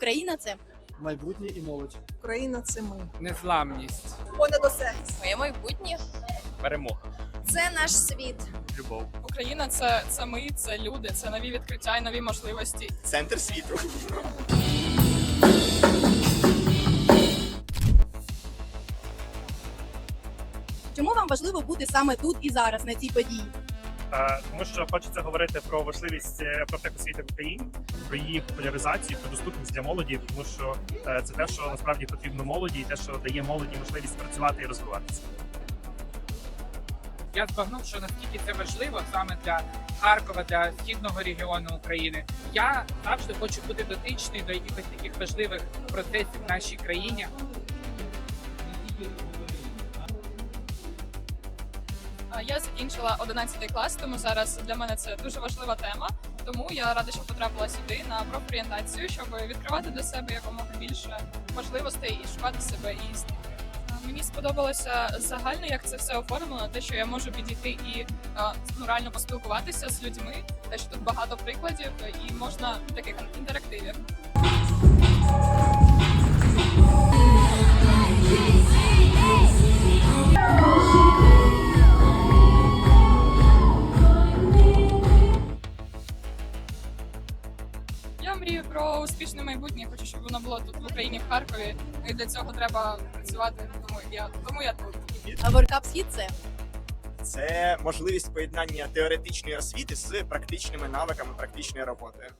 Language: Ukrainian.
Україна це майбутнє і молодь. Україна це ми. Незламність, Понад усе. моє майбутнє. перемога, Це наш світ. любов. Україна це, це ми, це люди, це нові відкриття і нові можливості. Центр світу. Чому вам важливо бути саме тут і зараз на цій події? Е, тому що хочеться говорити про важливість е, профтехосвіти в Україні, про її популяризацію, про доступність для молоді, тому що е, це те, що насправді потрібно молоді, і те, що дає молоді можливість працювати і розвиватися. Я збагнув, що наскільки це важливо саме для Харкова, для східного регіону України. Я завжди хочу бути дотичний до якихось таких важливих процесів в нашій країні. Я закінчила 11 клас, тому зараз для мене це дуже важлива тема. Тому я рада, що потрапила сюди на профорієнтацію, щоб відкривати для себе якомога більше можливостей і шукати себе і. Мені сподобалося загально, як це все оформлено, те, що я можу підійти і ну, реально поспілкуватися з людьми, те, що тут багато прикладів, і можна таких інтерактивів. Мрію про успішне майбутнє. Хочу, щоб воно було тут в Україні, в Харкові. І для цього треба працювати. Тому я тому я тут. А Воркап Схід це Це можливість поєднання теоретичної освіти з практичними навиками практичної роботи.